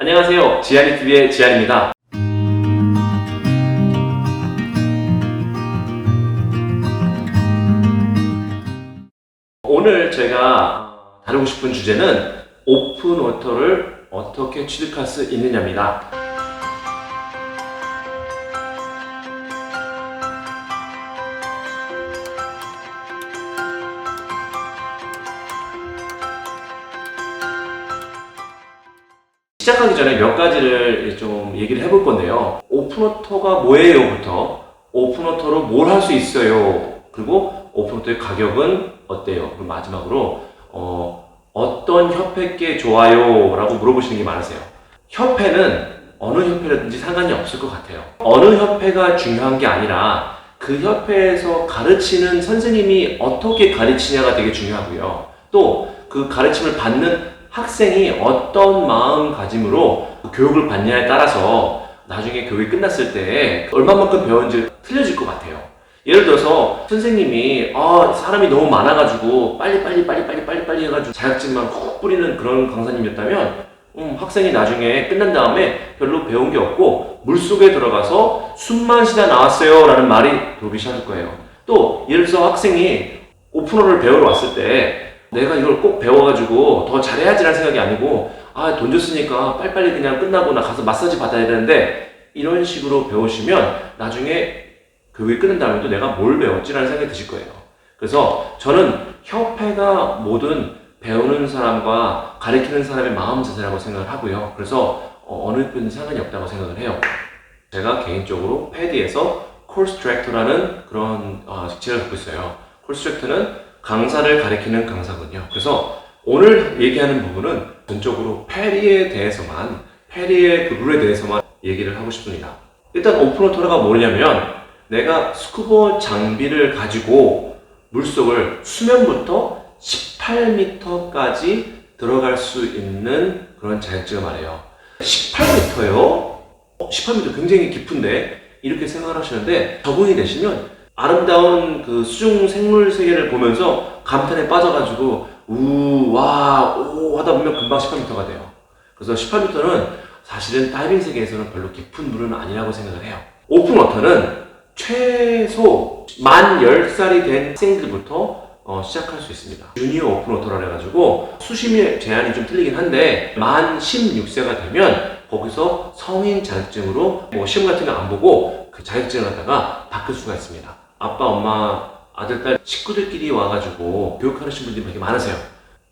안녕하세요. 지안이TV의 지안입니다. 오늘 제가 다루고 싶은 주제는 오픈 워터를 어떻게 취득할 수 있느냐입니다. 시작하기 전에 몇 가지를 좀 얘기를 해볼 건데요. 오픈워터가 뭐예요?부터 오픈워터로 뭘 할 수 있어요? 그리고 오픈워터의 가격은 어때요? 그리고 마지막으로 어, 어떤 협회께 좋아요? 라고 물어보시는 게 많으세요. 협회는 어느 협회라든지 상관이 없을 것 같아요. 어느 협회가 중요한 게 아니라 그 협회에서 가르치는 선생님이 어떻게 가르치냐가 되게 중요하고요. 또 그 가르침을 받는 학생이 어떤 마음가짐으로 그 교육을 받냐에 따라서 나중에 교육이 끝났을 때 얼마만큼 배웠는지 틀려질 것 같아요. 예를 들어서 선생님이 아 사람이 너무 많아가지고 빨리 빨리 빨리 빨리 빨리 빨리 해가지고 자격증만 훅 뿌리는 그런 강사님이었다면 음, 학생이 나중에 끝난 다음에 별로 배운 게 없고 물 속에 들어가서 숨만 쉬다 나왔어요 라는 말이 도비시할 거예요. 또 예를 들어서 학생이 오픈어를 배우러 왔을 때 내가 이걸 꼭 배워가지고 더 잘해야지라는 생각이 아니고 아 돈 줬으니까 빨리빨리 그냥 끝나고 나 가서 마사지 받아야 되는데 이런 식으로 배우시면 나중에 교육이 끝난 다음에 또 내가 뭘 배웠지라는 생각이 드실 거예요. 그래서 저는 협회가 모든 배우는 사람과 가르치는 사람의 마음 자세라고 생각을 하고요. 그래서 어, 어느 편은 상관이 없다고 생각을 해요. 제가 개인적으로 패디에서 콜스 디렉터라는 그런 어, 직책을 갖고 있어요. 콜스 디렉터는 강사를 가리키는 강사군요. 그래서 오늘 얘기하는 부분은 전적으로 페리에 대해서만, 페리의 그 룰에 대해서만 얘기를 하고 싶습니다. 일단 오픈워터가 뭐냐면 내가 스쿠버 장비를 가지고 물속을 수면부터 18m까지 들어갈 수 있는 그런 자격증을 말해요. 18m요? 18m 굉장히 깊은데 이렇게 생각하시는데 적응이 되시면 아름다운 그 수중 생물 세계를 보면서 감탄에 빠져가지고 우, 와, 오 하다 보면 금방 18m가 돼요. 그래서 18m는 사실은 다이빙 세계에서는 별로 깊은 물은 아니라고 생각을 해요. 오픈 워터는 최소 만 10살이 된 학생들부터 어, 시작할 수 있습니다. 주니어 오픈 워터라 해가지고 수심의 제한이 좀 틀리긴 한데 만 16세가 되면 거기서 성인 자격증으로 뭐 시험 같은 거 안 보고 그 자격증을 갖다가 바꿀 수가 있습니다. 아빠, 엄마, 아들, 딸, 식구들끼리 와가지고 교육하시는 분들이 되게 많으세요.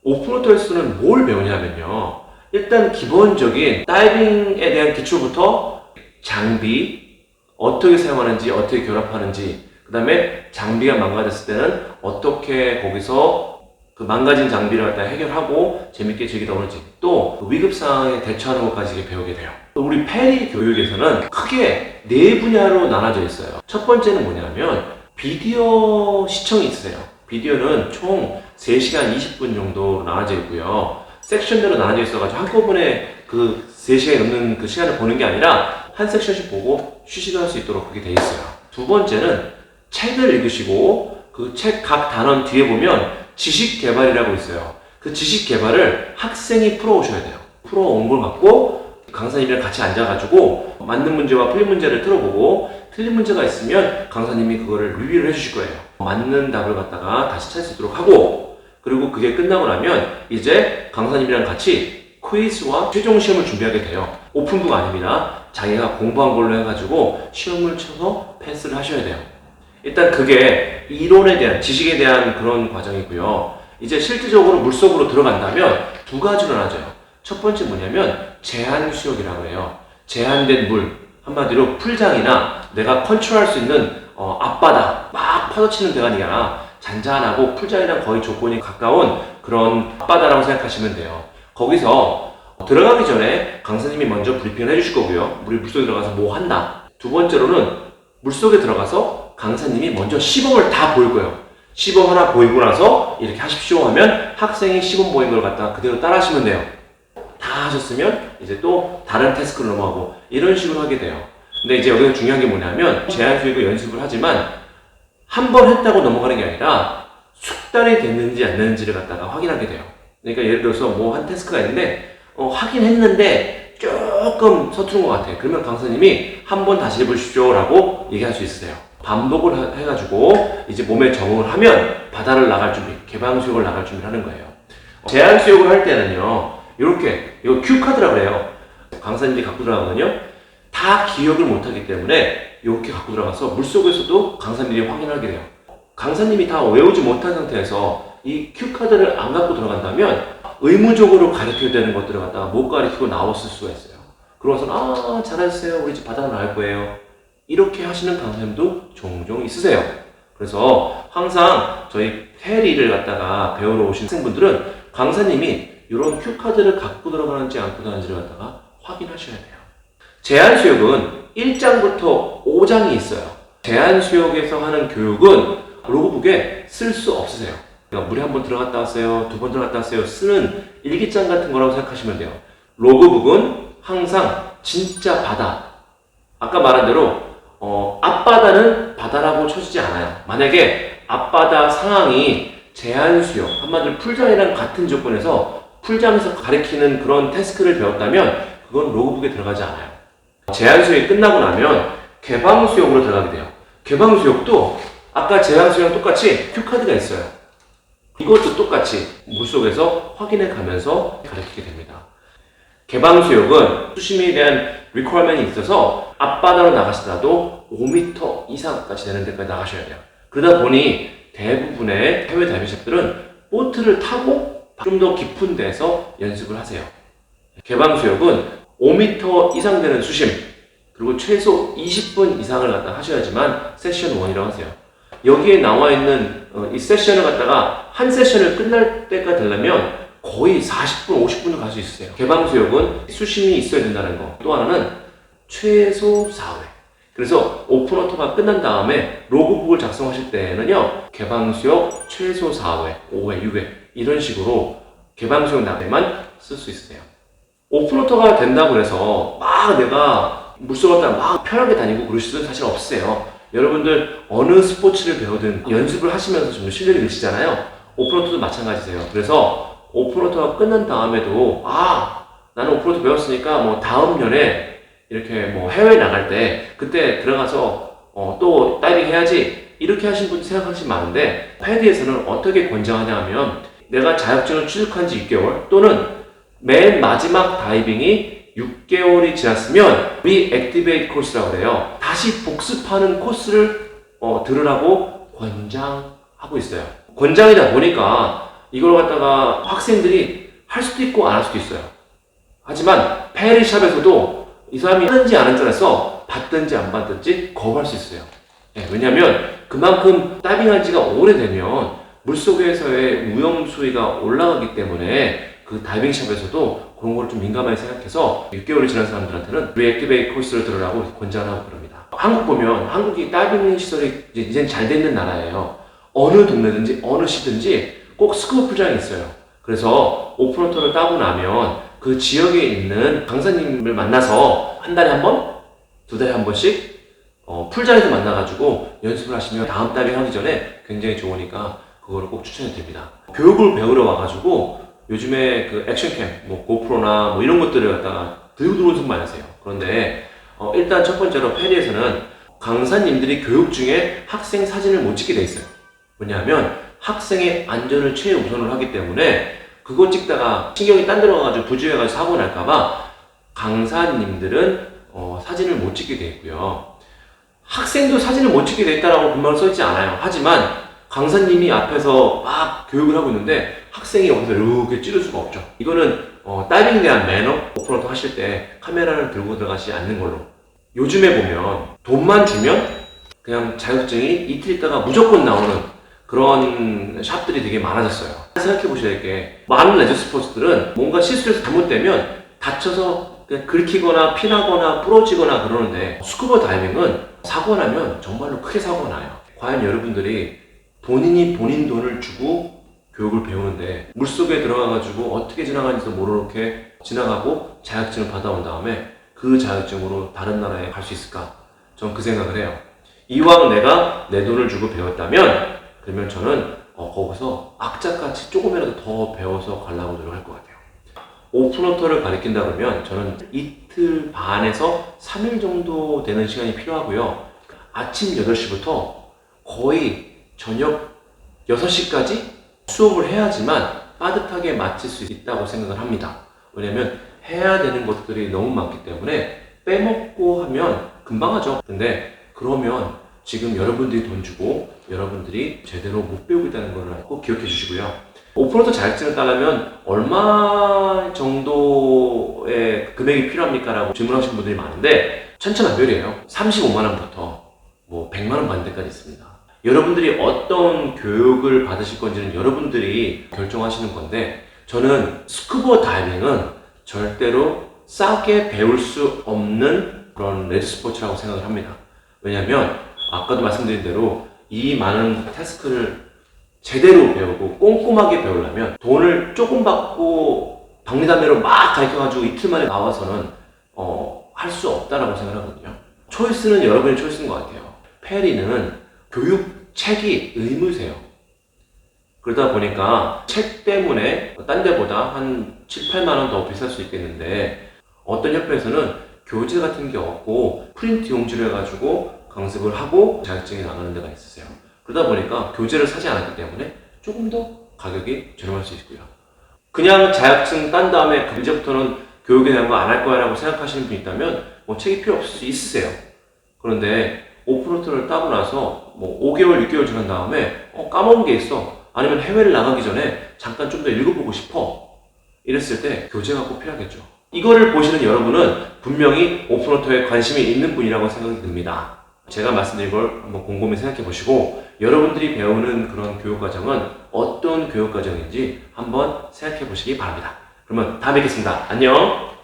오픈워터에서는 뭘 배우냐면요. 일단 기본적인 다이빙에 대한 기초부터 장비, 어떻게 사용하는지, 어떻게 결합하는지, 그 다음에 장비가 망가졌을 때는 어떻게 거기서 그 망가진 장비를 갖다 해결하고 재밌게 즐기다 오는지 또 위급 상황에 대처하는 것까지 배우게 돼요. 또 우리 페리 교육에서는 크게 네 분야로 나눠져 있어요. 첫 번째는 뭐냐면 비디오 시청이 있어요. 비디오는 총 3시간 20분 정도 나눠져 있고요. 섹션대로 나눠져 있어가지고 한꺼번에 그 3시간이 넘는 그 시간을 보는 게 아니라 한 섹션씩 보고 휴식을 할 수 있도록 그렇게 돼 있어요. 두 번째는 책을 읽으시고 그 책 각 단원 뒤에 보면 지식 개발이라고 있어요. 그 지식 개발을 학생이 풀어오셔야 돼요. 풀어온 걸 갖고 강사님이랑 같이 앉아가지고 맞는 문제와 틀린 문제를 들어보고 틀린 문제가 있으면 강사님이 그거를 리뷰를 해주실 거예요. 맞는 답을 갖다가 다시 찾을 수 있도록 하고 그리고 그게 끝나고 나면 이제 강사님이랑 같이 퀴즈와 최종 시험을 준비하게 돼요. 오픈부가 아닙니다. 자기가 공부한 걸로 해가지고 시험을 쳐서 패스를 하셔야 돼요. 일단 그게 이론에 대한 지식에 대한 그런 과정이고요. 이제 실질적으로 물속으로 들어간다면 두 가지로 나눠져요. 첫 번째 뭐냐면 제한 수역이라고 해요. 제한된 물, 한마디로 풀장이나 내가 컨트롤할 수 있는 어, 앞바다 막 퍼져치는 데가 아니라 잔잔하고 풀장이랑 거의 조건이 가까운 그런 앞바다라고 생각하시면 돼요. 거기서 들어가기 전에 강사님이 먼저 브리핑을 해주실 거고요. 우리 물속에 들어가서 뭐 한다. 두 번째로는 물속에 들어가서 강사님이 먼저 시범을 다 보일 거예요. 시범 하나 보이고 나서 이렇게 하십시오 하면 학생이 시범 보인 걸 갖다가 그대로 따라 하시면 돼요. 다 하셨으면 이제 또 다른 태스크를 넘어가고 이런 식으로 하게 돼요. 근데 이제 여기서 중요한 게 뭐냐면 제한 수익을 연습을 하지만 한 번 했다고 넘어가는 게 아니라 숙달이 됐는지 안 됐는지를 갖다가 확인하게 돼요. 그러니까 예를 들어서 뭐 한 태스크가 있는데 어, 하긴 했는데 조금 서투른 것 같아. 그러면 강사님이 한 번 다시 해보십시오 라고 얘기할 수 있으세요. 반복을 하- 해가지고 이제 몸에 적응을 하면 바다를 나갈 준비, 개방 수욕을 나갈 준비를 하는 거예요. 제한 수욕을 할 때는요, 이렇게, 이거 큐 카드라고 그래요. 강사님들이 갖고 들어가거든요. 다 기억을 못하기 때문에 이렇게 갖고 들어가서 물 속에서도 강사님들이 확인하게 돼요. 강사님이 다 외우지 못한 상태에서 이 큐 카드를 안 갖고 들어간다면 의무적으로 가르쳐야 되는 것들을 갖다가 못 가르치고 나왔을 수가 있어요. 그러고서 아 잘하셨어요. 우리 집 바다가 나갈 거예요. 이렇게 하시는 강사님도 종종 있으세요. 그래서 항상 저희 테리를 갖다가 배우러 오신 학생분들은 강사님이 이런 큐카드를 갖고 들어가는지 안 들어가는지를 갖다가 확인하셔야 돼요. 제한 수역은 1장부터 5장이 있어요. 제한 수역에서 하는 교육은 로그북에 쓸 수 없으세요. 그러니까 물에 한 번 들어갔다 왔어요. 두 번 들어갔다 왔어요. 쓰는 일기장 같은 거라고 생각하시면 돼요. 로그북은 항상 진짜 바다. 아까 말한 대로 어, 앞바다는 바다라고 쳐지지 않아요. 만약에 앞바다 상황이 제한 수역, 한마디로 풀장이랑 같은 조건에서 풀장에서 가리키는 그런 태스크를 배웠다면 그건 로그북에 들어가지 않아요. 제한 수역이 끝나고 나면 개방 수역으로 들어가게 돼요. 개방 수역도 아까 제한 수역이랑 똑같이 큐카드가 있어요. 이것도 똑같이 물속에서 확인해 가면서 가르치게 됩니다. 개방 수역은 수심에 대한 리퀘어먼이 있어서 앞바다로 나가시더라도 5m 이상까지 되는 데까지 나가셔야 돼요. 그러다 보니 대부분의 해외 다이빙샵들은 보트를 타고 좀 더 깊은 데서 연습을 하세요. 개방 수역은 5m 이상 되는 수심 그리고 최소 20분 이상을 갖다 하셔야지만 세션 1이라고 하세요. 여기에 나와 있는 어, 이 세션을 갖다가 한 세션을 끝날 때가 되려면 거의 40분, 50분을 갈 수 있어요. 개방 수역은 수심이 있어야 된다는 거. 또 하나는 최소 4회. 그래서 오픈워터가 끝난 다음에 로그북을 작성하실 때는요, 개방수역 최소 4회, 5회, 6회, 이런 식으로 개방수역 나에만 쓸 수 있으세요. 오픈워터가 된다고 해서 막 내가 물속 갔다 막 편하게 다니고 그러실 수는 사실 없으세요. 여러분들 어느 스포츠를 배우든 연습을 하시면서 좀 실력이 느시잖아요. 오픈워터도 마찬가지세요. 그래서 오픈워터가 끝난 다음에도 아 나는 오픈워터 배웠으니까 뭐 다음 년에 이렇게 뭐 해외 나갈 때 그때 들어가서 어, 또 다이빙 해야지 이렇게 하신 분들 생각하시면 많은데 패드에서는 어떻게 권장하냐 하면 내가 자격증을 취득한 지 6개월 또는 맨 마지막 다이빙이 6개월이 지났으면 리액티베이트 코스라고 그래요. 다시 복습하는 코스를 어, 들으라고 권장하고 있어요. 권장이다 보니까 이걸 갖다가 학생들이 할 수도 있고 안 할 수도 있어요. 하지만 페리샵에서도 이 사람이 하는지 안 하는지 해서 받든지 안 받든지 거부할 수 있어요. 예, 왜냐하면 그만큼 다이빙한 지가 오래되면 물속에서의 위험 수위가 올라가기 때문에 그 다이빙샵에서도 그런 걸 좀 민감하게 생각해서 6개월이 지난 사람들한테는 리액티베이 코스를 들으라고 권장을 하고 그럽니다. 한국 보면 한국이 다이빙 시설이 이제 이젠 잘 되는 나라예요. 어느 동네든지 어느 시든지 꼭 스쿠버 풀장이 있어요. 그래서 오픈워터를 따고 나면 그 지역에 있는 강사님을 만나서 한 달에 한 번, 두 달에 한 번씩 어, 풀장에서 만나가지고 연습을 하시면 다음 다이빙 하기 전에 굉장히 좋으니까 그거를 꼭 추천해 드립니다. 교육을 배우러 와가지고 요즘에 그 액션캠, 뭐 고프로나 뭐 이런 것들을 갖다가 들고 들어오는 분 많으세요. 그런데 어, 일단 첫 번째로 페리에서는 강사님들이 교육 중에 학생 사진을 못 찍게 돼 있어요. 왜냐하면 학생의 안전을 최우선을 하기 때문에 그거 찍다가 신경이 딴 데로 가가지고 부주의해가지고 사고 날까봐 강사님들은 어, 사진을 못 찍게 돼 있고요. 학생도 사진을 못 찍게 돼 있다라고 분명히 써있지 않아요. 하지만 강사님이 앞에서 막 교육을 하고 있는데 학생이 여기서 이렇게 찌를 수가 없죠. 이거는 어, 다이빙에 대한 매너 오픈워터 하실 때 카메라를 들고 들어가지 않는 걸로. 요즘에 보면 돈만 주면 그냥 자격증이 이틀 있다가 무조건 나오는 그런 샵들이 되게 많아졌어요. 생각해 보셔야 될게 많은 레저 스포츠들은 뭔가 실수해서 잘못되면 다쳐서 그냥 긁히거나 피나거나 부러지거나 그러는데 스쿠버 다이빙은 사고 나면 정말로 크게 사고가 나요. 과연 여러분들이 본인이 본인 돈을 주고 교육을 배우는데 물속에 들어가가지고 어떻게 지나가는지도 모르게 지나가고 자격증을 받아온 다음에 그 자격증으로 다른 나라에 갈 수 있을까? 전 그 생각을 해요. 이왕 내가 내 돈을 주고 배웠다면 그러면 저는 어, 거기서 악착같이 조금이라도 더 배워서 가려고 노력할 것 같아요. 오픈워터를 가리킨다 그러면 저는 이틀 반에서 3일 정도 되는 시간이 필요하고요. 아침 8시부터 거의 저녁 6시까지 수업을 해야지만 빠듯하게 마칠 수 있다고 생각을 합니다. 왜냐면 해야 되는 것들이 너무 많기 때문에 빼먹고 하면 금방 하죠. 근데 그러면 지금 여러분들이 돈 주고 여러분들이 제대로 못 배우고 있다는 걸 꼭 기억해 주시고요. 오픈워터 자격증을 따려면 얼마 정도의 금액이 필요합니까? 라고 질문하시는 분들이 많은데 천차만별이에요. 35만 원부터 뭐 100만 원 데까지 있습니다. 여러분들이 어떤 교육을 받으실 건지는 여러분들이 결정하시는 건데 저는 스쿠버 다이빙은 절대로 싸게 배울 수 없는 그런 레드 스포츠라고 생각을 합니다. 왜냐하면 아까도 말씀드린 대로 이 많은 태스크를 제대로 배우고 꼼꼼하게 배우려면 돈을 조금 받고 박리담회로 막 가르쳐가지고 이틀 만에 나와서는 어, 할 수 없다라고 생각하거든요. 초이스는 여러분의 초이스인 것 같아요. 페리는 교육 책이 의무세요. 그러다 보니까 책 때문에 딴 데보다 한 7, 8만 원 더 비쌀 수 있겠는데 어떤 협회에서는 교재 같은 게 없고 프린트 용지를 해가지고 강습을 하고 자격증이 나가는 데가 있으세요. 그러다 보니까 교재를 사지 않았기 때문에 조금 더 가격이 저렴할 수 있고요. 그냥 자격증 딴 다음에 이제부터는 교육에 대한 거 안 할 거야 라고 생각하시는 분 있다면 뭐 책이 필요 없을 수 있으세요. 그런데 오픈로트를 따고 나서 뭐 5개월, 6개월 지난 다음에 어, 까먹은 게 있어. 아니면 해외를 나가기 전에 잠깐 좀 더 읽어보고 싶어. 이랬을 때 교재가 꼭 필요하겠죠. 이거를 보시는 여러분은 분명히 오픈로터에 관심이 있는 분이라고 생각이 듭니다. 제가 말씀드린 걸 한번 곰곰이 생각해 보시고 여러분들이 배우는 그런 교육 과정은 어떤 교육 과정인지 한번 생각해 보시기 바랍니다. 그러면 다음에 뵙겠습니다. 안녕!